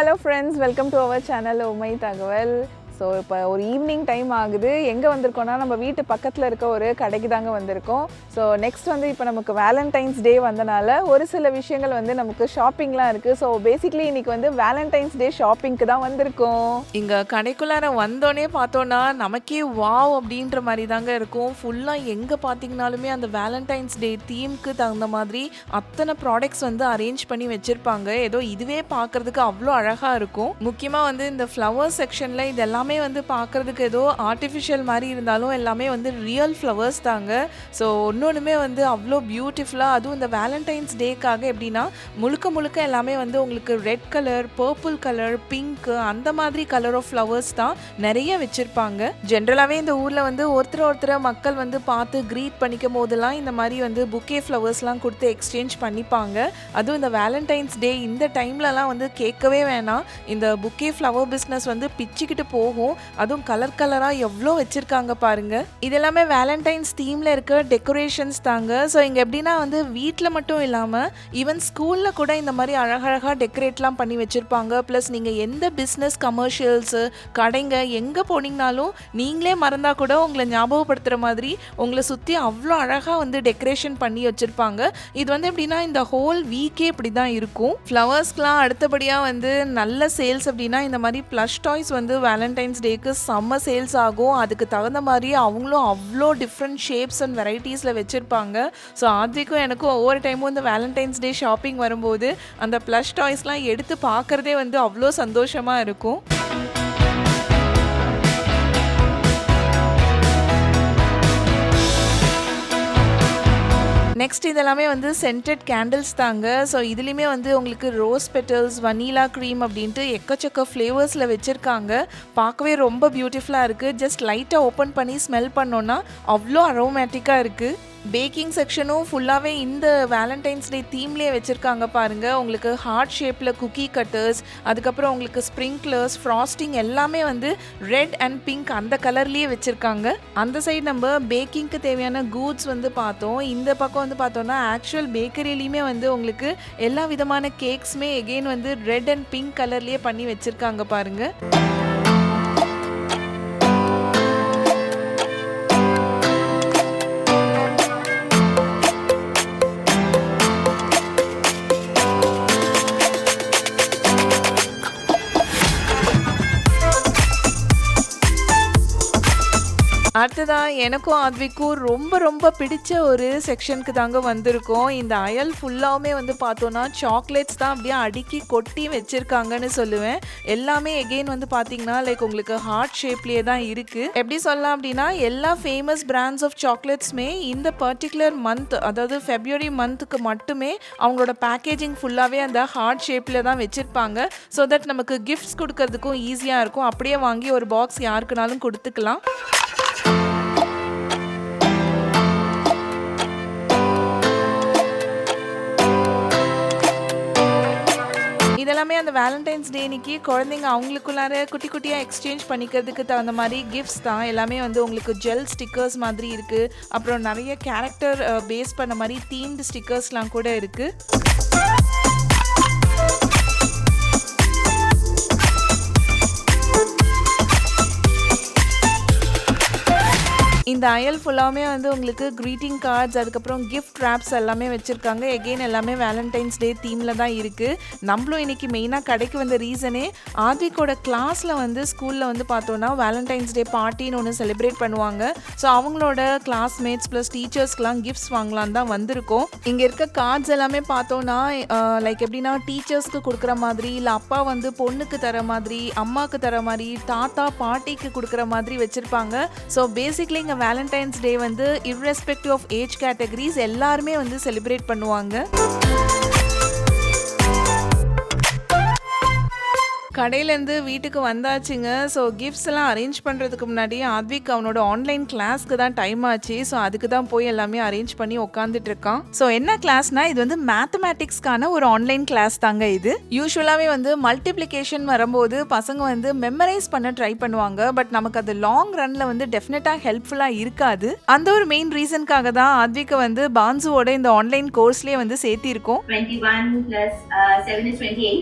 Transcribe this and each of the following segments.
Hello friends, welcome to our channel Oh My so இப்போ ஒரு evening time ஆகுது. எங்கே வந்திருக்கோம்னா நம்ம வீட்டு பக்கத்தில் இருக்க ஒரு கடைக்கு தாங்க வந்திருக்கோம். ஸோ நெக்ஸ்ட் வந்து இப்போ நமக்கு வேலண்டைன்ஸ் டே வந்தனால ஒரு சில விஷயங்கள் வந்து நமக்கு ஷாப்பிங்லாம் இருக்குது ஸோ பேசிக்லி இன்னைக்கு வந்து வேலண்டைன்ஸ் டே ஷாப்பிங்க்கு தான் வந்திருக்கோம். இங்கே கடைக்குள்ளார வந்தோடனே பார்த்தோன்னா நமக்கே வாவ் அப்படின்ற மாதிரி தாங்க இருக்கும். ஃபுல்லாக எங்கே பார்த்தீங்கனாலுமே அந்த வேலண்டைன்ஸ் டே தீம்க்கு தகுந்த மாதிரி அத்தனை ப்ராடக்ட்ஸ் வந்து அரேஞ்ச் பண்ணி வச்சுருப்பாங்க. ஏதோ இதுவே பார்க்கறதுக்கு அவ்வளோ அழகாக இருக்கும். முக்கியமாக வந்து இந்த ஃப்ளவர் செக்ஷனில் இது எல்லாமே எல்லாமே வந்து பார்க்கறதுக்கு ஏதோ ஆர்டிஃபிஷியல் மாதிரி இருந்தாலும் எல்லாமே வந்து ரியல் ஃப்ளவர்ஸ் தாங்க. ஸோ ஒன்னொன்றுமே வந்து அவ்வளோ பியூட்டிஃபுல்லாக அதுவும் இந்த வேலண்டைன்ஸ் டேக்காக எப்படின்னா முழுக்க முழுக்க எல்லாமே வந்து உங்களுக்கு red colour purple colour pink அந்த மாதிரி கலர் ஆஃப் ஃப்ளவர்ஸ் தான் நிறைய வச்சுருப்பாங்க. ஜென்ரலாகவே இந்த ஊரில் வந்து ஒருத்தர் ஒருத்தரை மக்கள் வந்து பார்த்து க்ரீட் பண்ணிக்கும் போதெல்லாம் இந்த மாதிரி வந்து புக்கே ஃப்ளவர்ஸ்லாம் கொடுத்து எக்ஸ்சேஞ்ச் பண்ணிப்பாங்க. அதுவும் இந்த வேலண்டைன்ஸ் டே இந்த டைம்லலாம் வந்து கேட்கவே வேணாம். இந்த புக்கே ஃப்ளவர் பிஸ்னஸ் வந்து பிச்சுக்கிட்டு போகும். அதுவும் கலர் கலராக எவ்வளோ வச்சுருக்காங்க பாருங்கள் இது எல்லாமே வேலண்டைன்ஸ் தீமில் இருக்க டெக்கரேஷன்ஸ் தாங்க. ஸோ இங்கே எப்படின்னா வந்து வீட்டில் மட்டும் இல்லாமல் ஈவன் ஸ்கூலில் கூட இந்த மாதிரி அழகழகாக டெக்கரேட்லாம் பண்ணி வச்சுருப்பாங்க. ப்ளஸ் நீங்கள் எந்த பிஸ்னஸ் கமர்ஷியல்ஸு கடைங்க எங்கே போனீங்கனாலும் நீங்களே மறந்தால் கூட உங்களை ஞாபகப்படுத்துகிற மாதிரி உங்களை சுற்றி அவ்வளோ அழகாக வந்து டெக்கரேஷன் பண்ணி வச்சுருப்பாங்க. இது வந்து எப்படின்னா இந்த ஹோல் வீக்கே இப்படி தான் இருக்கும். ஃப்ளவர்ஸ்க்கெலாம் அடுத்தபடியாக வந்து நல்ல சேல்ஸ் அப்படின்னா இந்த மாதிரி ப்ளஷ் டாய்ஸ் வந்து வேலண்டைன்ஸ் டேக்கு செம்ம சேல்ஸ் ஆகும். அதுக்கு தகுந்த மாதிரி அவங்களும் அவ்வளோ டிஃப்ரெண்ட் ஷேப்ஸ் அண்ட் வெரைட்டிஸில் வச்சுருப்பாங்க. ஸோ ஆத்விக்கும் எனக்கும் ஒவ்வொரு டைமும் இந்த வேலண்டைன்ஸ் டே ஷாப்பிங் வரும்போது அந்த ப்ளஷ் டாய்ஸ்லாம் எடுத்து பார்க்குறதே வந்து அவ்வளோ சந்தோஷமாக இருக்கும். நெக்ஸ்ட் இதெல்லாமே வந்து சென்டட் கேண்டில்ஸ் தாங்க. ஸோ இதுலேயுமே வந்து உங்களுக்கு ரோஸ் பெட்டல்ஸ் வனீலா க்ரீம் அப்படின்ட்டு எக்கச்சக்க ஃப்ளேவர்ஸில் வச்சுருக்காங்க. பார்க்கவே ரொம்ப பியூட்டிஃபுல்லாக இருக்குது ஜஸ்ட் லைட்டாக ஓப்பன் பண்ணி ஸ்மெல் பண்ணோன்னா அவ்வளோ அரோமேட்டிக்காக இருக்குது பேக்கிங் செக்ஷனும் ஃபுல்லாகவே இந்த வேலண்டைன்ஸ் டே தீம்லேயே வச்சுருக்காங்க பாருங்கள் உங்களுக்கு ஹார்ட் ஷேப்பில் குக்கி கட்டர்ஸ் அதுக்கப்புறம் உங்களுக்கு ஸ்ப்ரிங்க்லர்ஸ் ஃப்ராஸ்டிங் எல்லாமே வந்து ரெட் அண்ட் பிங்க் அந்த கலர்லேயே வச்சுருக்காங்க. அந்த சைடு நம்ம பேக்கிங்க்கு தேவையான கூட்ஸ் வந்து பார்த்தோம். இந்த பக்கம் வந்து பார்த்தோம்னா ஆக்சுவல் பேக்கரியிலையுமே வந்து உங்களுக்கு எல்லா விதமான கேக்ஸுமே எகெயின் வந்து ரெட் அண்ட் பிங்க் கலர்லேயே பண்ணி வச்சுருக்காங்க பாருங்கள் அடுத்ததாக எனக்கும் ஆத்விக்கும் ரொம்ப ரொம்ப பிடிச்ச ஒரு செக்ஷனுக்கு தாங்க வந்திருக்கோம். இந்த அயல் ஃபுல்லாகவுமே வந்து பார்த்தோன்னா சாக்லேட்ஸ் தான் அப்படியே அடுக்கி கொட்டி வச்சுருக்காங்கன்னு சொல்லுவேன். எல்லாமே எகெயின் வந்து பார்த்தீங்கன்னா லைக் உங்களுக்கு ஹார்ட் ஷேப்லேயே தான் இருக்குது எப்படி சொல்லலாம் அப்படின்னா எல்லா ஃபேமஸ் பிராண்ட்ஸ் ஆஃப் சாக்லேட்ஸுமே இந்த பர்டிகுலர் மந்த் அதாவது ஃபெப்ரவரி மந்த்துக்கு மட்டுமே அவங்களோட பேக்கேஜிங் ஃபுல்லாகவே அந்த ஹார்ட் ஷேப்பில் தான் வச்சுருப்பாங்க. ஸோ தட் நமக்கு கிஃப்ட்ஸ் கொடுக்கறதுக்கும் ஈஸியாக இருக்கும். அப்படியே வாங்கி ஒரு பாக்ஸ் யாருக்குனாலும் கொடுத்துக்கலாம். இதெல்லாமே அந்த வேலண்டைன்ஸ் டே அன்னைக்கு குழந்தைங்க அவங்களுக்குள்ளார குட்டி குட்டியாக எக்ஸ்சேஞ்ச் பண்ணிக்கிறதுக்கு தகுந்த மாதிரி கிஃப்ட்ஸ் தான். எல்லாமே வந்து உங்களுக்கு ஜெல் ஸ்டிக்கர்ஸ் மாதிரி இருக்குது அப்புறம் நிறைய கேரக்டர் பேஸ் பண்ண மாதிரி தீம்டு ஸ்டிக்கர்ஸ்லாம் கூட இருக்குது இந்த அயல் ஃபுல்லாமே வந்து உங்களுக்கு க்ரீட்டிங் கார்ட்ஸ் அதுக்கப்புறம் கிஃப்ட் ரேப்ஸ் எல்லாமே வச்சுருக்காங்க. எகெயின் எல்லாமே வேலண்டைன்ஸ் டே தீமில் தான் இருக்குது நம்மளும் இன்றைக்கி மெயினாக கடைக்கு வந்த ரீசனே ஆத்விக்கோட கிளாஸில் வந்து ஸ்கூலில் வந்து பார்த்தோன்னா வேலண்டைன்ஸ் டே பார்ட்டின்னு ஒன்று செலிப்ரேட் பண்ணுவாங்க. ஸோ அவங்களோட கிளாஸ்மேட்ஸ் ப்ளஸ் டீச்சர்ஸ்க்கெலாம் கிஃப்ட்ஸ் வாங்கலான்னு தான் வந்திருக்கோம். இங்கே இருக்க கார்ட்ஸ் எல்லாமே பார்த்தோன்னா லைக் எப்படின்னா டீச்சர்ஸ்க்கு கொடுக்குற மாதிரி இல்லை அப்பா வந்து பொண்ணுக்கு தர மாதிரி அம்மாவுக்கு தர மாதிரி தாத்தா பாட்டிக்கு கொடுக்குற மாதிரி வச்சுருப்பாங்க. ஸோ பேசிக்லி இங்கே வேலண்டைன்ஸ் டே வந்து இர்ரெஸ்பெக்டிவ் ஆஃப் ஏஜ் கேட்டகரிஸ் எல்லாருமே வந்து செலிப்ரேட் பண்ணுவாங்க. கடையிலேருந்து வீட்டுக்கு வந்தாச்சுங்க. ஸோ கிஃப்ட்ஸ் எல்லாம் அரேஞ்ச் பண்ணுறதுக்கு முன்னாடி ஆத்விக் அவனோட ஆன்லைன் கிளாஸ்க்கு தான் டைம் ஆச்சு. ஸோ அதுக்கு தான் போய் எல்லாமே அரேஞ்ச் பண்ணி உட்காந்துட்டு இருக்கான். ஸோ என்ன கிளாஸ்னா இது வந்து மேத்தமேட்டிக்ஸ்க்கான ஒரு ஆன்லைன் கிளாஸ் தாங்க இது. யூஸ்வலாகவே வந்து மல்டிப்ளிகேஷன் வரும்போது பசங்க வந்து மெமரைஸ் பண்ண ட்ரை பண்ணுவாங்க. பட் நமக்கு அது லாங் ரன்ல வந்து டெஃபினட்டாக ஹெல்ப்ஃபுல்லாக இருக்காது. அந்த ஒரு மெயின் ரீசனுக்காக தான் ஆத்விக்கை வந்து பான்சுவோட இந்த ஆன்லைன் கோர்ஸ்லேயே வந்து சேர்த்திருக்கோம். 21 plus uh, 7 is 28.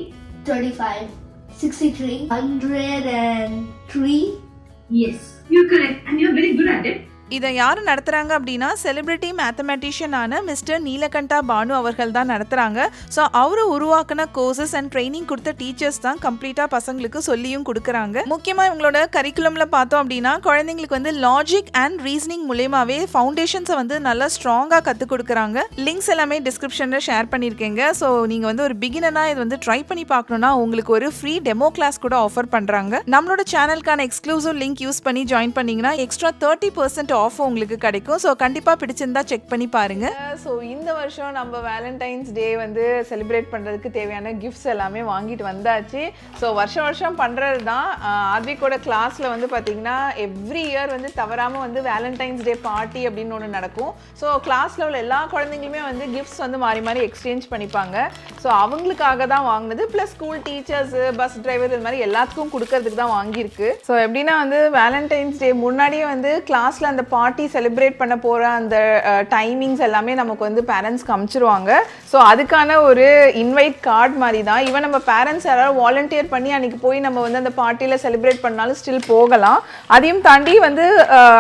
25. 63, 103. Yes, you're correct, and you're very good at it. இதை யார் நடத்துகிறாங்க அப்படின்னா செலிபிரிட்டி மேத்தமெட்டிஷியனான மிஸ்டர் நீலகண்டா பானு அவர்கள் தான் நடத்துகிறாங்க ஸோ அவர் உருவாக்கின கோர்சஸ் அண்ட் ட்ரைனிங் கொடுத்த டீச்சர்ஸ் தான் கம்ப்ளீட்டாக பசங்களுக்கு சொல்லியும் கொடுக்குறாங்க. முக்கியமாக இவங்களோட கரிக்குலமில் பார்த்தோம் அப்படின்னா குழந்தைங்களுக்கு வந்து லாஜிக் அண்ட் ரீசனிங் மூலியமாகவே ஃபவுண்டேஷன்ஸை வந்து நல்லா ஸ்ட்ராங்காக கற்றுக் கொடுக்குறாங்க. லிங்க்ஸ் எல்லாமே டிஸ்கிரிப்ஷனில் ஷேர் பண்ணியிருக்கேங்க. ஸோ நீங்கள் வந்து ஒரு பிகினராக இது வந்து ட்ரை பண்ணி பார்க்கணுன்னா உங்களுக்கு ஒரு ஃப்ரீ டெமோ கிளாஸ் கூட ஆஃபர் பண்ணுறாங்க நம்மளோட சேனலுக்கான எக்ஸ்க்ளூசிவ் லிங்க் யூஸ் பண்ணி ஜாயின் பண்ணிங்கன்னா எக்ஸ்ட்ரா தேர்ட்டி பர்சன்ட் ஆஃப் உங்களுக்கு கிடைக்கும். ஸோ கண்டிப்பாக பிடிச்சிருந்தா செக் பண்ணி பாருங்க. ஸோ இந்த வருஷம் நம்ம வேலண்டைன்ஸ் டே வந்து செலிப்ரேட் பண்ணுறதுக்கு தேவையான கிஃப்ட்ஸ் எல்லாமே வாங்கிட்டு வந்தாச்சு. ஸோ வருஷம் வருஷம் பண்ணுறது தான் ஆத்விக்கோட கிளாஸில் வந்து பார்த்தீங்கன்னா எவ்ரி இயர் வந்து தவறாமல் வந்து வேலண்டைன்ஸ் டே பார்ட்டி அப்படின்னு ஒன்று நடக்கும். ஸோ கிளாஸில் உள்ள எல்லா குழந்தைங்களுமே வந்து கிஃப்ட்ஸ் வந்து மாறி மாறி எக்ஸ்சேஞ்ச் பண்ணிப்பாங்க. ஸோ அவங்களுக்காக தான் வாங்கினது. Plus school teachers bus driver இது மாதிரி எல்லாத்துக்கும் கொடுக்கறதுக்கு தான் வாங்கியிருக்கு. ஸோ எப்படின்னா வந்து வேலண்டைன்ஸ் டே முன்னாடியே வந்து கிளாஸில் அந்த பார்ட்டி செலிப்ரேட் பண்ண போகிற அந்த டைமிங்ஸ் எல்லாமே நமக்கு வந்து பேரண்ட்ஸ் காமிச்சிருவாங்க. ஸோ அதுக்கான ஒரு இன்வைட் கார்டு மாதிரி தான் ஈவன் நம்ம பேரண்ட்ஸ் யாராவது வாலண்டியர் பண்ணி அன்னைக்கு போய் நம்ம வந்து அந்த பார்ட்டியில் செலிப்ரேட் பண்ணாலும் ஸ்டில் போகலாம். அதையும் தாண்டி வந்து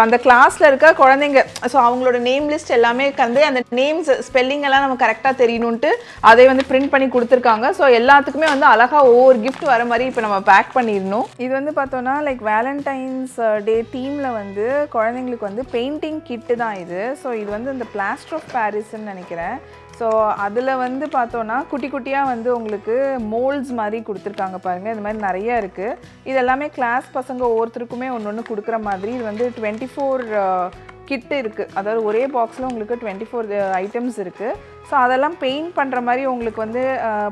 அந்த கிளாஸில் இருக்க குழந்தைங்க ஸோ அவங்களோட நேம் லிஸ்ட் எல்லாமே கந்து அந்த நேம்ஸ் ஸ்பெல்லிங் எல்லாம் நம்ம கரெக்டாக தெரியணுன்ட்டு அதை வந்து பிரிண்ட் பண்ணி கொடுத்துருக்காங்க. ஸோ எல்லாத்துக்குமே வந்து அழகாக ஒவ்வொரு கிஃப்ட் வர மாதிரி இப்போ நம்ம பேக் பண்ணிடணும். இது வந்து பார்த்தோன்னா லைக் வேலண்டைன்ஸ் டே தீமில் வந்து குழந்தைங்களுக்கு வந்து பெயிண்டிங் கிட்டு தான் இது. ஸோ இது வந்து இந்த பிளாஸ்டர் ஆஃப் பாரிஸ்ன்னு நினைக்கிறேன். ஸோ அதில் வந்து பார்த்தோன்னா குட்டி குட்டியாக வந்து உங்களுக்கு மோல்ட்ஸ் மாதிரி கொடுத்துருக்காங்க பாருங்கள் இது மாதிரி நிறைய இருக்குது இது எல்லாமே கிளாஸ் பசங்க ஒவ்வொருத்தருக்குமே ஒன்று ஒன்று கொடுக்குற மாதிரி. இது வந்து டுவெண்ட்டி ஃபோர் கிட்டு இருக்குது அதாவது ஒரே பாக்ஸில் உங்களுக்கு டுவெண்ட்டி ஃபோர் ஐட்டம்ஸ் இருக்குது ஸோ அதெல்லாம் பெயிண்ட் பண்ணுற மாதிரி உங்களுக்கு வந்து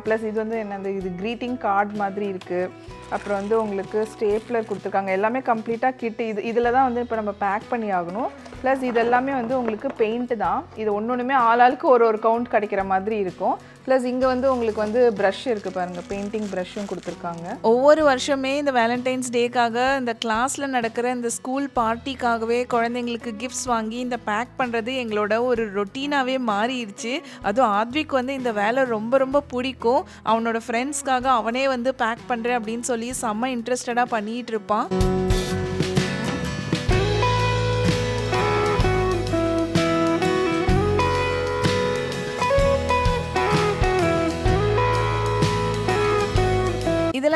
ப்ளஸ் இது வந்து என்னது இது க்ரீட்டிங் கார்டு மாதிரி இருக்குது அப்புறம் வந்து உங்களுக்கு ஸ்டேப்லர் கொடுத்துருக்காங்க. எல்லாமே கம்ப்ளீட்டாக கிட்டு இது இதில் தான் வந்து இப்போ நம்ம பேக் பண்ணி ஆகணும். ப்ளஸ் இது எல்லாமே வந்து உங்களுக்கு பெயிண்ட்டு தான். இது ஒன்று ஒன்றுமே ஆளாளுக்கு ஒரு ஒரு கவுண்ட் கிடைக்கிற மாதிரி இருக்கும். ப்ளஸ் இங்கே வந்து உங்களுக்கு வந்து ப்ரஷ் இருக்குது பாருங்கள் பெயிண்டிங் ப்ரஷ்ஷும் கொடுத்துருக்காங்க. ஒவ்வொரு வருஷமே இந்த வேலண்டைன்ஸ் டேக்காக இந்த கிளாஸில் நடக்கிற இந்த ஸ்கூல் பார்ட்டிக்காகவே குழந்தைங்களுக்கு கிஃப்ட்ஸ் வாங்கி இந்த பேக் பண்ணுறது எங்களோட ஒரு ரொட்டீனாகவே மாறிடுச்சு. அதுவும் ஆத்விக் வந்து இந்த வேலை ரொம்ப ரொம்ப பிடிக்கும். அவனோட ஃப்ரெண்ட்ஸ்க்காக அவனே வந்து பேக் பண்ணுறேன் அப்படின்னு சொல்லி செம்ம இன்ட்ரெஸ்டடாக பண்ணிகிட்டு இருப்பான்.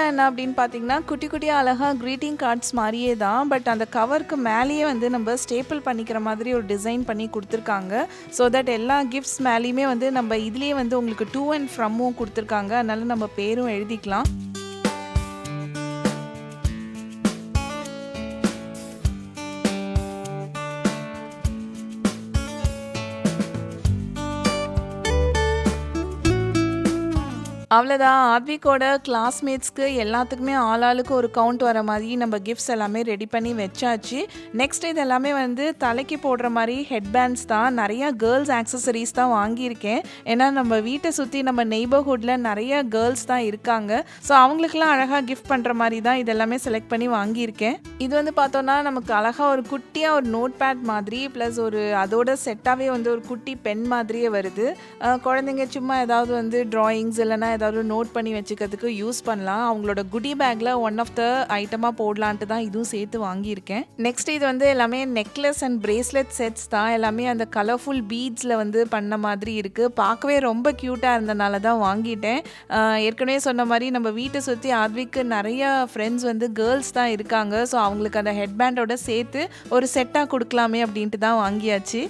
இதெல்லாம் என்ன அப்படின்னு பார்த்தீங்கன்னா குட்டி குட்டியாக அழகாக க்ரீட்டிங் கார்ட்ஸ் மாதிரியே தான். பட் அந்த கவருக்கு மேலேயே வந்து நம்ம ஸ்டேப்பிள் பண்ணிக்கிற மாதிரி ஒரு டிசைன் பண்ணி கொடுத்துருக்காங்க. ஸோ தட் எல்லா கிஃப்ட்ஸ் மேலேயுமே வந்து நம்ம இதுலேயே வந்து உங்களுக்கு டூ அண்ட் ஃப்ரம்மும் கொடுத்துருக்காங்க. அதனால நம்ம பேரும் எழுதிக்கலாம். அவ்வளோதான் ஆத்விகோட கிளாஸ்மேட்ஸ்க்கு எல்லாத்துக்குமே ஆள் ஆளுக்கு ஒரு கவுண்ட் வர மாதிரி நம்ம கிஃப்ட்ஸ் எல்லாமே ரெடி பண்ணி வச்சாச்சு. நெக்ஸ்ட் இது எல்லாமே வந்து தலைக்கு போடுற மாதிரி ஹெட் பேண்ட்ஸ் தான். நிறையா கேர்ள்ஸ் ஆக்சசரிஸ் தான் வாங்கியிருக்கேன். ஏன்னா நம்ம வீட்டை சுற்றி நம்ம நெய்பர்ஹுட்டில் நிறைய கேர்ள்ஸ் தான் இருக்காங்க. ஸோ அவங்களுக்குலாம் அழகாக கிஃப்ட் பண்ணுற மாதிரி தான் இதெல்லாமே செலக்ட் பண்ணி வாங்கியிருக்கேன். இது வந்து பார்த்தோன்னா நமக்கு அழகாக ஒரு குட்டியாக ஒரு நோட் பேட் மாதிரி ப்ளஸ் ஒரு அதோட செட்டாகவே வந்து ஒரு குட்டி பென் மாதிரியே வருது. குழந்தைங்க சும்மா ஏதாவது வந்து ட்ராயிங்ஸ் இல்லைன்னா ஏதாவது நோட் பண்ணி வச்சுக்கிறதுக்கு யூஸ் பண்ணலாம். அவங்களோட குடி பேக்கில் ஒன் ஆஃப் த ஐட்டமாக போடலான்ட்டு தான் இதுவும் சேர்த்து வாங்கியிருக்கேன். நெக்ஸ்ட் இது வந்து எல்லாமே நெக்லஸ் அண்ட் பிரேஸ்லெட் செட்ஸ் தான். எல்லாமே அந்த கலர்ஃபுல் பீட்ஸில் வந்து பண்ண மாதிரி இருக்குது பார்க்கவே ரொம்ப க்யூட்டாக இருந்தனால தான் வாங்கிட்டேன். ஏற்கனவே சொன்ன மாதிரி நம்ம வீட்டை சுற்றி ஆத்விக்கு நிறைய ஃப்ரெண்ட்ஸ் வந்து கேர்ள்ஸ் தான் இருக்காங்க. ஸோ அவங்களுக்கு அந்த ஹெட்பேண்டோட சேர்த்து ஒரு செட்டாக கொடுக்கலாமே அப்படின்ட்டு தான் வாங்கியாச்சு.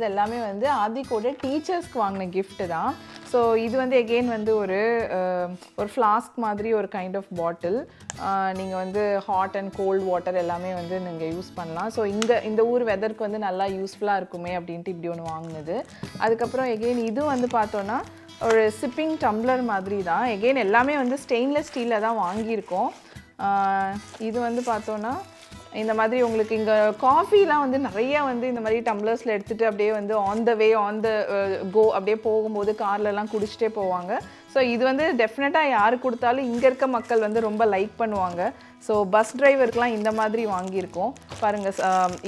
அடுத்தது எல்லாமே வந்து ஆதிக்கோட டீச்சர்ஸ்க்கு வாங்கின கிஃப்ட்டு தான். ஸோ இது வந்து எகெயின் வந்து ஒரு ஒரு ஃப்ளாஸ்க் மாதிரி ஒரு கைண்ட் ஆஃப் பாட்டில் நீங்கள் வந்து ஹாட் அண்ட் கோல்ட் வாட்டர் எல்லாமே வந்து நீங்கள் யூஸ் பண்ணலாம். ஸோ இந்த இந்த ஊர் வெதருக்கு வந்து நல்லா யூஸ்ஃபுல்லாக இருக்குமே அப்படின்ட்டு இப்படி ஒன்று வாங்கினது. அதுக்கப்புறம் எகெயின் இது வந்து பார்த்தோன்னா ஒரு சிப்பிங் டம்ளர் மாதிரி தான். எகெயின் எல்லாமே வந்து ஸ்டெயின்லெஸ் ஸ்டீலில் தான் வாங்கியிருக்கோம். இது வந்து பார்த்தோன்னா இந்த மாதிரி உங்களுக்கு இங்கே காஃபிலாம் வந்து நிறைய வந்து இந்த மாதிரி டம்ளர்ஸில் எடுத்துகிட்டு அப்படியே வந்து on the way on the கோ அப்படியே போகும்போது கார்லலாம் குடிச்சிட்டே போவாங்க. ஸோ இது வந்து டெஃபினட்டாக யார் கொடுத்தாலும் இங்கே இருக்க மக்கள் வந்து ரொம்ப லைக் பண்ணுவாங்க. ஸோ பஸ் டிரைவருக்குலாம் இந்த மாதிரி வாங்கியிருக்கோம். பாருங்கள்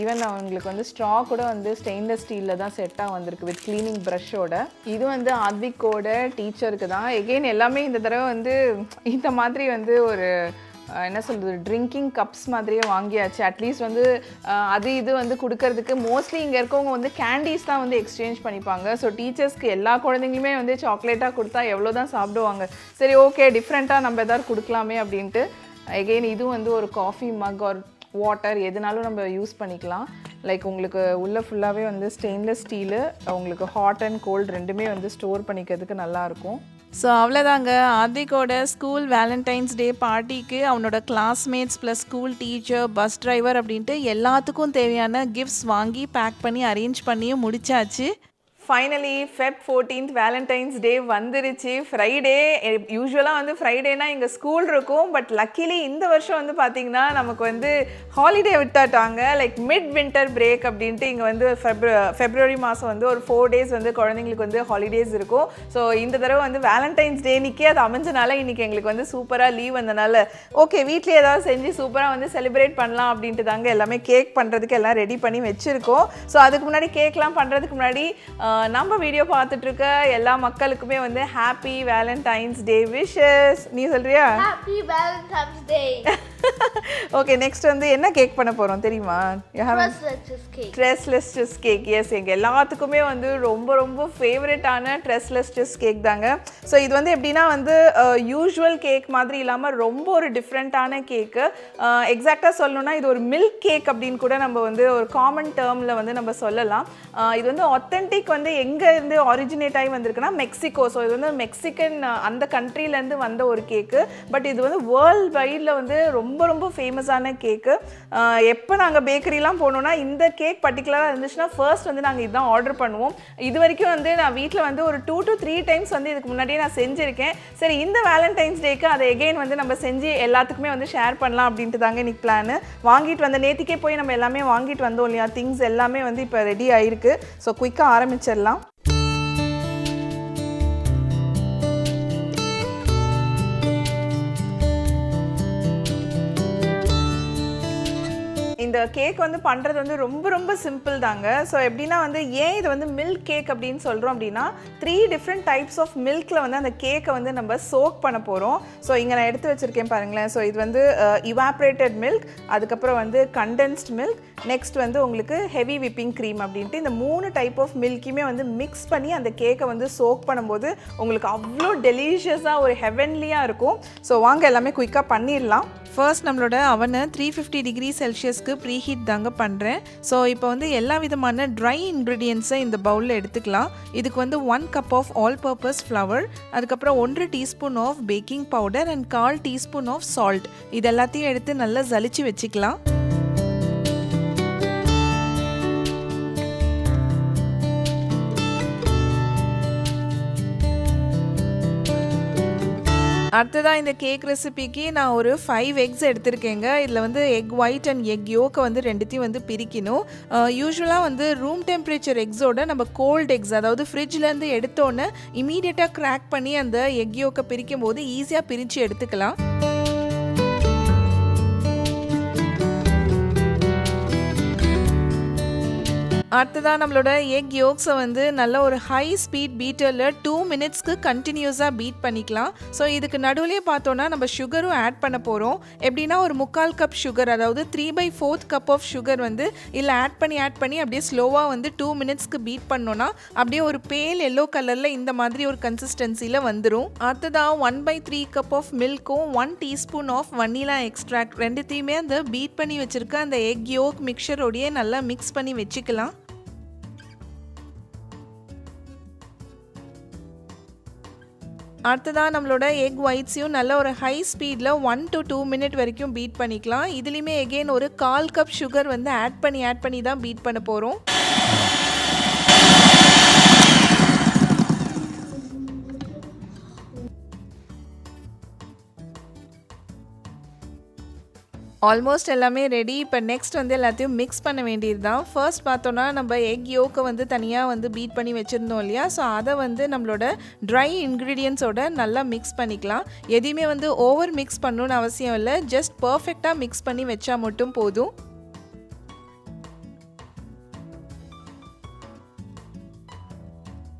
ஈவன் um, அவங்களுக்கு வந்து ஸ்ட்ரா கூட வந்து ஸ்டெயின்லெஸ் ஸ்டீலில் தான் செட்டாக வந்திருக்கு வித் க்ளீனிங் ப்ரஷ்ஷோட இது வந்து ஆத்விக்கோட டீச்சருக்கு தான். எகெயின் எல்லாமே இந்த தடவை வந்து இந்த மாதிரி வந்து ஒரு என்ன சொல்கிறது ட்ரிங்கிங் கப்ஸ் மாதிரியே வாங்கியாச்சு. அட்லீஸ்ட் வந்து அது இது வந்து கொடுக்கறதுக்கு மோஸ்ட்லி இங்கே இருக்கவங்க வந்து கேண்டீஸ் தான் வந்து எக்ஸ்சேஞ்ச் பண்ணிப்பாங்க. ஸோ டீச்சர்ஸ்க்கு எல்லா குழந்தைங்களுமே வந்து சாக்லேட்டாக கொடுத்தா எவ்வளோ தான் சாப்பிடுவாங்க. சரி ஓகே டிஃப்ரெண்ட்டாக நம்ம எதாவது கொடுக்கலாமே அப்படின்ட்டு. எகெயின் இதுவும் வந்து ஒரு காஃபி மக் ஆர் வாட்டர் எதுனாலும் நம்ம யூஸ் பண்ணிக்கலாம். லைக் உங்களுக்கு உள்ளே ஃபுல்லாகவே வந்து ஸ்டெயின்லெஸ் ஸ்டீலு உங்களுக்கு ஹாட் அண்ட் கோல்டு ரெண்டுமே வந்து ஸ்டோர் பண்ணிக்கிறதுக்கு நல்லாயிருக்கும் ஸோ அவ்வளோதாங்க ஆதிக்கோட ஸ்கூல் வேலண்டைன்ஸ் டே பார்ட்டிக்கு அவனோட classmates plus school teacher bus driver அப்படின்ட்டு எல்லாத்துக்கும் தேவையான கிஃப்ட்ஸ் வாங்கி பேக் பண்ணி அரேஞ்ச் பண்ணியும் முடிச்சாச்சு. Finally Feb fourteenth Valentine's Day வந்துருச்சு. ஃப்ரைடே யூஸ்வலாக வந்து ஃப்ரைடேனா இங்கே ஸ்கூல் இருக்கும். பட் லக்கிலி இந்த வருஷம் வந்து பார்த்திங்கன்னா நமக்கு வந்து ஹாலிடே விட்டாட்டாங்க. லைக் மிட் வின்டர் பிரேக் அப்படின்ட்டு இங்கே வந்து ஃபெப்ர ஃபெப்ரவரி மாதம் வந்து ஒரு ஃபோர் டேஸ் வந்து குழந்தைங்களுக்கு வந்து ஹாலிடேஸ் இருக்கும். ஸோ இந்த தடவை வந்து வேலண்டைன்ஸ் டேனிக்கே அது அமைஞ்சனால இன்றைக்கி எங்களுக்கு வந்து சூப்பராக லீவ் வந்தனால ஓகே வீட்லேயே ஏதாவது செஞ்சு சூப்பராக வந்து செலிப்ரேட் பண்ணலாம் அப்படின்ட்டு தாங்க எல்லாமே கேக் பண்ணுறதுக்கு எல்லாம் ரெடி பண்ணி வச்சுருக்கோம். ஸோ அதுக்கு முன்னாடி கேக்லாம் பண்ணுறதுக்கு முன்னாடி நம்ம வீடியோ பார்த்துட்டு இருக்க எல்லா மக்களுக்குமே வந்து ஹாப்பி வேலண்டைன்ஸ் டே விஷஸ் நீ சொல்றியா Happy Valentine's Day. Okay next வந்து என்ன கேக் பண்ண போகிறோம் தெரியுமா. ட்ரெஸ்லெஸ் செஸ் கேக் எஸ் எங்கள் எல்லாத்துக்குமே வந்து ரொம்ப ரொம்ப ஃபேவரட்டான ட்ரெஸ்லெஸ் செஸ் கேக் தாங்க. ஸோ இது வந்து எப்படின்னா வந்து யூஷுவல் கேக் மாதிரி இல்லாமல் ரொம்ப ஒரு டிஃப்ரெண்ட்டான கேக்கு எக்ஸாக்டாக சொல்லணும்னா இது ஒரு மில்க் கேக் அப்படின்னு கூட நம்ம வந்து ஒரு காமன் டேர்மில் வந்து நம்ம சொல்லலாம். இது வந்து ஒத்தென்டிக் வந்து எங்கே இருந்து ஆரிஜினேட் ஆகி வந்திருக்குன்னா மெக்சிகோ ஸோ இது வந்து மெக்சிகன் அந்த கண்ட்ரிலேருந்து வந்த ஒரு கேக்கு பட் இது வந்து வேர்ல்ட் வைடில் வந்து ரொம்ப ரொம்ப ரொம்ப ஃபேமஸான கேக்கு எப்போ நாங்கள் பேக்கரிலாம் போனோம்னா இந்த கேக் பர்டிகுலராக இருந்துச்சுன்னா ஃபர்ஸ்ட் வந்து நாங்கள் இதுதான் ஆர்டர் பண்ணுவோம். இது வரைக்கும் வந்து நான் வீட்டில் வந்து ஒரு டூ டு த்ரீ டைம்ஸ் வந்து இதுக்கு முன்னாடியே நான் செஞ்சுருக்கேன். சரி இந்த வேலண்டைன்ஸ் டேக்கு அதை எகெயின் வந்து நம்ம செஞ்சு எல்லாத்துக்குமே வந்து ஷேர் பண்ணலாம் அப்படின்ட்டு தாங்க இன்றைக்கி பிளான் வாங்கிட்டு வந்த நேற்றுக்கே போய் நம்ம எல்லாமே வாங்கிட்டு வந்தோம் இல்லையா? திங்ஸ் எல்லாமே வந்து இப்போ ரெடி ஆயிருக்கு. ஸோ குயிக்காக ஆரம்பிச்சிடலாம். இந்த கேக் வந்து பண்ணுறது வந்து ரொம்ப ரொம்ப சிம்பிள் தாங்க. ஸோ எப்படின்னா வந்து ஏன் இது வந்து மில்க் கேக் அப்படின்னு சொல்கிறோம் அப்படின்னா த்ரீ டிஃப்ரெண்ட் டைப்ஸ் ஆஃப் மில்கில் வந்து அந்த கேக்கை வந்து நம்ம சோக் பண்ண போகிறோம் ஸோ இங்கே நான் எடுத்து வச்சுருக்கேன் பாருங்களேன். ஸோ இது வந்து இவாப்ரேட்டட் மில்க் அதுக்கப்புறம் வந்து கண்டென்ஸ்ட் மில்க் நெக்ஸ்ட் வந்து உங்களுக்கு ஹெவி விப்பிங் க்ரீம் அப்படின்ட்டு இந்த மூணு டைப் ஆஃப் மில்க்கையுமே வந்து மிக்ஸ் பண்ணி அந்த கேக்கை வந்து சோக் பண்ணும்போது உங்களுக்கு அவ்வளோ டெலிஷியஸாக ஒரு ஹெவன்லியாக இருக்கும். ஸோ வாங்க எல்லாமே குயிக்காக பண்ணிடலாம். ஃபர்ஸ்ட் நம்மளோட அவனை த்ரீ ஃபிஃப்டி டிகிரி செல்சியஸ்க்கு ப்ரீ ஹீட் தாங்க பண்ணுறேன் ஸோ இப்போ வந்து எல்லா விதமான ட்ரை இன்க்ரீடியன்ஸை இந்த பவுலில் எடுத்துக்கலாம். இதுக்கு வந்து one cup of all purpose flour அதுக்கப்புறம் ஒன்று teaspoon of baking powder and call teaspoon of salt இது எல்லாத்தையும் எடுத்து நல்லா ஜலிச்சு வச்சுக்கலாம். அடுத்ததாக இந்த கேக் ரெசிபிக்கு நான் ஒரு ஃபைவ் எக்ஸ் எடுத்திருக்கேங்க. இதில் வந்து எக் ஒயிட் அண்ட் எக் யோக்கை வந்து ரெண்டுத்தையும் வந்து பிரிக்கணும். யூஸ்வலாக வந்து ரூம் டெம்பரேச்சர் எக்ஸோட நம்ம கோல்ட் எக்ஸ் அதாவது ஃப்ரிட்ஜ்லேருந்து எடுத்தோன்னே இமீடியட்டாக கிராக் பண்ணி அந்த எக் யோக்கை பிரிக்கும் போது ஈஸியாக பிரித்து எடுத்துக்கலாம். அடுத்ததாக நம்மளோட எக் யோக்ஸை வந்து நல்ல ஒரு ஹை ஸ்பீட் பீட்டரில் டூ மினிட்ஸ்க்கு கண்டினியூஸாக பீட் பண்ணிக்கலாம். ஸோ இதுக்கு நடுவுலேயே பார்த்தோன்னா நம்ம சுகரும் ஆட் பண்ண போகிறோம் எப்படின்னா ஒரு முக்கால் கப் சுகர் அதாவது three by fourth cup of sugar வந்து இதில் ஆட் பண்ணி ஆட் பண்ணி அப்படியே ஸ்லோவாக வந்து டூ மினிட்ஸ்க்கு பீட் பண்ணோன்னா அப்படியே ஒரு பேல் எல்லோ கலரில் இந்த மாதிரி ஒரு கன்சிஸ்டன்சியில் வந்துடும் அடுத்ததாக one by three cup of மில்க்கும் one teaspoon of vanilla extract ரெண்டுத்தையுமே அந்த பீட் பண்ணி வச்சுருக்க அந்த எக் யோக் மிக்சரோடையே நல்லா மிக்ஸ் பண்ணி வச்சுக்கலாம். அடுத்ததாக நம்மளோட எக் ஒயிட்ஸையும் நல்ல ஒரு ஹை ஸ்பீடில் ஒன் டு டூ மினிட் வரைக்கும் பீட் பண்ணிக்கலாம். இதுலேயுமே எகெயின் ஒரு கால் கப் சுகர் வந்து ஆட் பண்ணி ஆட் பண்ணி தான் பீட் பண்ண போகிறோம் ஆல்மோஸ்ட் எல்லாமே ரெடி இப்போ நெக்ஸ்ட் வந்து எல்லாத்தையும் மிக்ஸ் பண்ண வேண்டியது தான் ஃபர்ஸ்ட் பார்த்தோன்னா நம்ம எக் யோக்கை வந்து தனியாக வந்து பீட் பண்ணி வச்சுருந்தோம் இல்லையா? ஸோ அதை வந்து நம்மளோட ட்ரை இன்க்ரீடியன்ஸோட நல்லா மிக்ஸ் பண்ணிக்கலாம். எதையுமே வந்து ஓவர் மிக்ஸ் பண்ணணுன்னு அவசியம் இல்லை. ஜஸ்ட் பர்ஃபெக்டாக மிக்ஸ் பண்ணி வச்சா மட்டும் போதும்.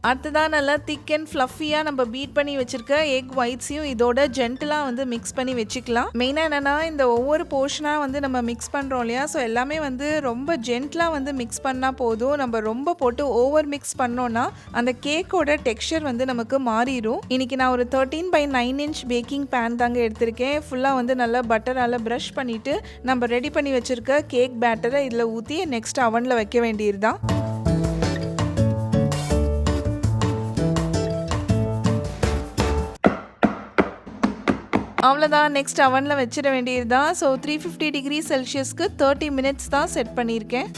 அடுத்ததான் நல்லா திக் அண்ட் ஃப்ளஃபியாக நம்ம பீட் பண்ணி வச்சுருக்க எக் ஒயிட்ஸையும் இதோட ஜென்டலாக வந்து மிக்ஸ் பண்ணி வச்சுக்கலாம். மெயினாக என்னென்னா இந்த ஒவ்வொரு போர்ஷனாக வந்து நம்ம மிக்ஸ் பண்ணுறோம் இல்லையா? ஸோ எல்லாமே வந்து ரொம்ப ஜென்டலாக வந்து மிக்ஸ் பண்ணால் போதும். நம்ம ரொம்ப போட்டு ஓவர் மிக்ஸ் பண்ணோன்னா அந்த கேக்கோட டெக்ஸ்சர் வந்து நமக்கு மாறிடும் இன்றைக்கி நான் ஒரு thirteen by nine inch baking pan தாங்க எடுத்திருக்கேன். ஃபுல்லாக வந்து நல்லா பட்டரால் ப்ரஷ் பண்ணிவிட்டு நம்ம ரெடி பண்ணி வச்சுருக்க கேக் பேட்டரை இதில் ஊற்றி நெக்ஸ்ட் அவனில் வைக்க வேண்டியது தான் அவ்வளோதான் நெக்ஸ்ட் அவனில் வச்சிட வேண்டியது தான் ஸோ த்ரீ ஃபிஃப்டி டிகிரி செல்சியஸ்க்கு தேர்ட்டி மினிட்ஸ் தான் செட் பண்ணியிருக்கேன்.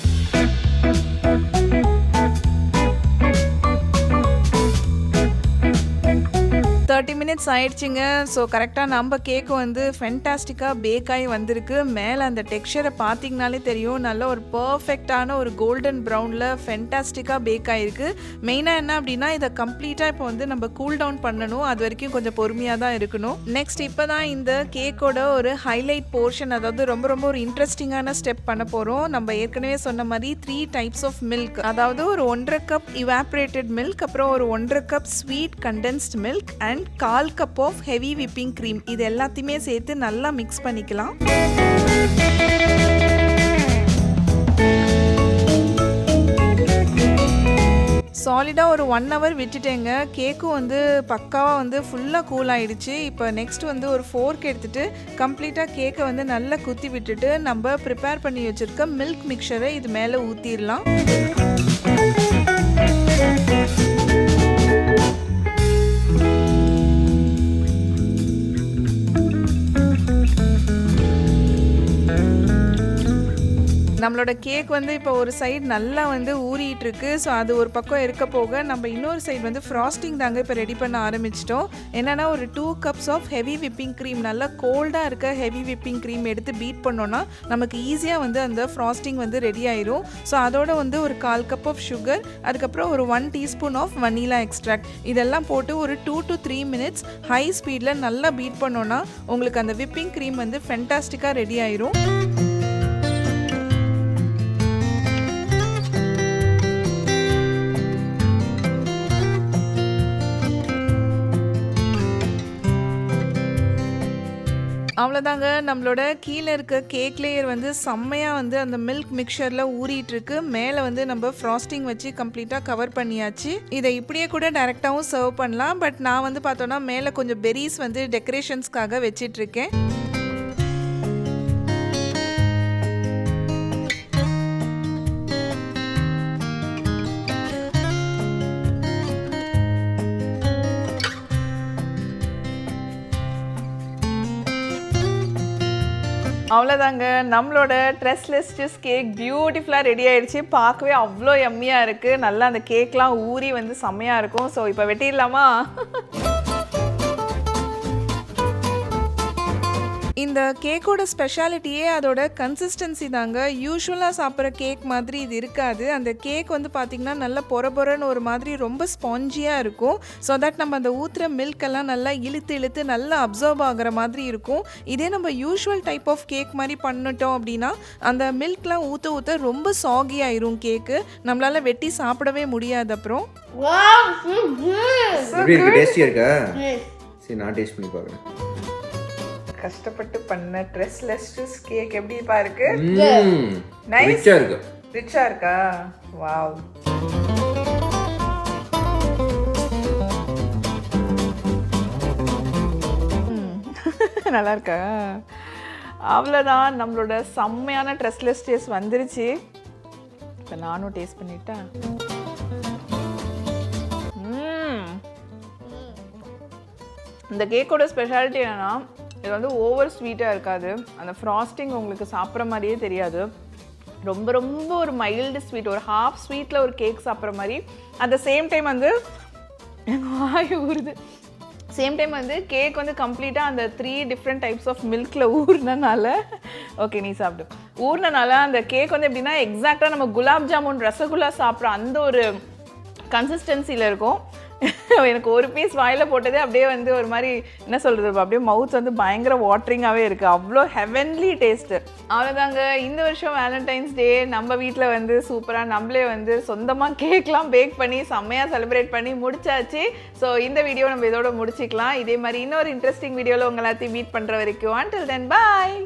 தேர்ட்டி மினிட்ஸ் ஆயிடுச்சுங்க. ஸோ கரெக்டாக நம்ம கேக் வந்து ஃபென்டாஸ்டிக்காக பேக் ஆகி வந்திருக்கு. மேலே அந்த டெக்ஸ்சரை பார்த்தீங்கனாலே தெரியும். நல்ல ஒரு பர்ஃபெக்டான ஒரு கோல்டன் ப்ரௌனில் ஃபென்டாஸ்டிக்காக பேக் ஆகிருக்கு மெயினாக என்ன அப்படின்னா இதை கம்ப்ளீட்டாக இப்போ வந்து நம்ம கூல் டவுன் பண்ணணும். அது வரைக்கும் கொஞ்சம் பொறுமையாக தான் இருக்கணும். நெக்ஸ்ட் இப்போ தான் இந்த கேக்கோட ஒரு ஹைலைட் போர்ஷன் அதாவது ரொம்ப ரொம்ப ஒரு இன்ட்ரெஸ்டிங்கான ஸ்டெப் பண்ண போகிறோம் நம்ம ஏற்கனவே சொன்ன மாதிரி த்ரீ டைப்ஸ் ஆஃப் மில்க் அதாவது ஒரு ஒன்றரை கப் இவாப்ரேட்டட் மில்க் அப்புறம் ஒரு ஒன்றரை cup sweet condensed milk and call cup of heavy whipping cream இது எல்லாத்தையுமே சேர்த்து நல்லா மிக்ஸ் பண்ணிக்கலாம். சாலிடாக ஒரு ஒன் ஹவர் விட்டுட்டேங்க. கேக்கும் வந்து பக்காவாக வந்து ஃபுல்லாக கூல் ஆயிடுச்சு. இப்போ நெக்ஸ்ட் வந்து ஒரு ஃபோர்க் எடுத்துகிட்டு கம்ப்ளீட்டாக கேக்கை வந்து நல்லா குத்தி விட்டுட்டு நம்ம ப்ரிப்பேர் பண்ணி வச்சுருக்க மில்க் மிக்சரை இது மேலே ஊற்றிடலாம் நம்மளோட கேக் வந்து இப்போ ஒரு சைடு நல்லா வந்து ஊறிட்டு இருக்கு ஸோ அது ஒரு பக்கம் இருக்க போக நம்ம இன்னொரு சைடு வந்து ஃப்ராஸ்டிங் தாங்க இப்போ ரெடி பண்ண ஆரம்பிச்சிட்டோம். என்னென்னா ஒரு two cups of heavy whipping cream நல்லா கோல்டாக இருக்க ஹெவி விப்பிங் க்ரீம் எடுத்து பீட் பண்ணோன்னா நமக்கு ஈஸியாக வந்து அந்த ஃப்ராஸ்டிங் வந்து ரெடி ஆயிரும். ஸோ அதோட வந்து ஒரு கால் கப் ஆஃப் சுகர் அதுக்கப்புறம் ஒரு one teaspoon of vanilla extract இதெல்லாம் போட்டு ஒரு two to three minutes high ஸ்பீடில் நல்லா பீட் பண்ணோன்னா உங்களுக்கு அந்த விப்பிங் க்ரீம் வந்து ஃபென்டாஸ்டிக்காக ரெடி ஆயிரும். அவ்வளோதாங்க நம்மளோட கீழே இருக்க கேக் லேயர் வந்து செம்மையாக வந்து அந்த மில்க் மிக்சரில் ஊறிட்டுருக்கு. மேலே வந்து நம்ம ஃப்ராஸ்டிங் வச்சு கம்ப்ளீட்டாக கவர் பண்ணியாச்சு. இதை இப்படியே கூட டைரெக்டாகவும் சர்வ் பண்ணலாம். பட் நான் வந்து பார்த்தோன்னா மேலே கொஞ்சம் பெரிஸ் வந்து டெக்கரேஷன்ஸ்க்காக வச்சிட்ருக்கேன் அவ்வளோதாங்க நம்மளோட ட்ரெஸ்லெஸ் ஜூஸ் கேக் பியூட்டிஃபுல்லாக ரெடி ஆயிடுச்சு. பார்க்கவே அவ்வளோ எம்மியாக இருக்குது நல்லா அந்த கேக்லாம் ஊறி வந்து செம்மையாக இருக்கும். ஸோ இப்போ வெட்டிடலாமா? இந்த கேக்கோட ஸ்பெஷாலிட்டியே அதோட கன்சிஸ்டன்சி தாங்க. யூஸ்வலாக சாப்பிட்ற கேக் மாதிரி இது இருக்காது. அந்த கேக் வந்து பார்த்திங்கன்னா நல்லா பொற பொறன்னு ஒரு மாதிரி ரொம்ப ஸ்பாஞ்சியாக இருக்கும். ஸோ தட் நம்ம அந்த ஊற்றுற மில்க் எல்லாம் நல்லா இழுத்து இழுத்து நல்லா அப்சர்வ் ஆகுற மாதிரி இருக்கும். இதே நம்ம யூஷுவல் டைப் ஆஃப் கேக் மாதிரி பண்ணிட்டோம் அப்படின்னா அந்த மில்க்லாம் ஊற்ற ஊற்ற ரொம்ப சாகி ஆயிரும் கேக்கு நம்மளால் வெட்டி சாப்பிடவே முடியாது அப்புறம். சரி நான் டேஸ்ட் பண்ணி பார்க்குறேன் கஷ்டப்பட்டு பண்ண ட்ரெஸ்லெஸ் கேக் எப்படிப்பா இருக்கு. ரிச்சா இருக்கு? ரிச்சா இருக்கா? வாவ் நல்லா இருக்கா? அவ்வளோதான் நம்மளோட செம்மையான ட்ரெஸ்லெஸ் டேஸ் வந்துருச்சு. இப்போ நானும் டேஸ்ட் பண்ணிட்டேன் ம். இந்த கேக்கோட ஸ்பெஷாலிட்டி என்னன்னா இது வந்து ஓவர் ஸ்வீட்டாக இருக்காது. அந்த ஃப்ராஸ்டிங் உங்களுக்கு சாப்பிட்ற மாதிரியே தெரியாது. ரொம்ப ரொம்ப ஒரு மைல்டு ஸ்வீட் ஒரு ஹாஃப் ஸ்வீட்டில் ஒரு கேக் சாப்பிட்ற மாதிரி. அட் த சேம் டைம் வந்து வாய் ஊறுது. சேம் டைம் வந்து கேக் வந்து கம்ப்ளீட்டாக அந்த த்ரீ டிஃப்ரெண்ட் டைப்ஸ் ஆஃப் மில்கில் ஊறினனால ஓகே நீ சாப்பிடு. ஊறினனால அந்த கேக் வந்து எப்படின்னா எக்ஸாக்டாக நம்ம குலாப் ஜாமுன் ரசகுல்லா சாப்பிட்ற அந்த ஒரு கன்சிஸ்டன்சியில் இருக்கும். எனக்கு ஒரு பீஸ் வாயில் போட்டதே அப்படியே வந்து ஒரு மாதிரி என்ன சொல்கிறது அப்படியே மவுத் வந்து பயங்கர வாட்ரிங்காகவே இருக்குது அவ்வளோ ஹெவன்லி டேஸ்ட்டு அவ்வளோதாங்க இந்த வருஷம் வேலண்டைன்ஸ் டே நம்ம வீட்டில் வந்து சூப்பராக நம்மளே வந்து சொந்தமாக கேக்லாம் பேக் பண்ணி செம்மையாக செலிப்ரேட் பண்ணி முடிச்சாச்சு. ஸோ இந்த வீடியோ நம்ம இதோட முடிச்சிக்கலாம். இதே மாதிரி இன்னொரு இன்ட்ரெஸ்டிங் வீடியோவில் உங்க எல்லாத்தையும் மீட் பண்ணுற வரைக்கும். அண்டில் தென் பாய்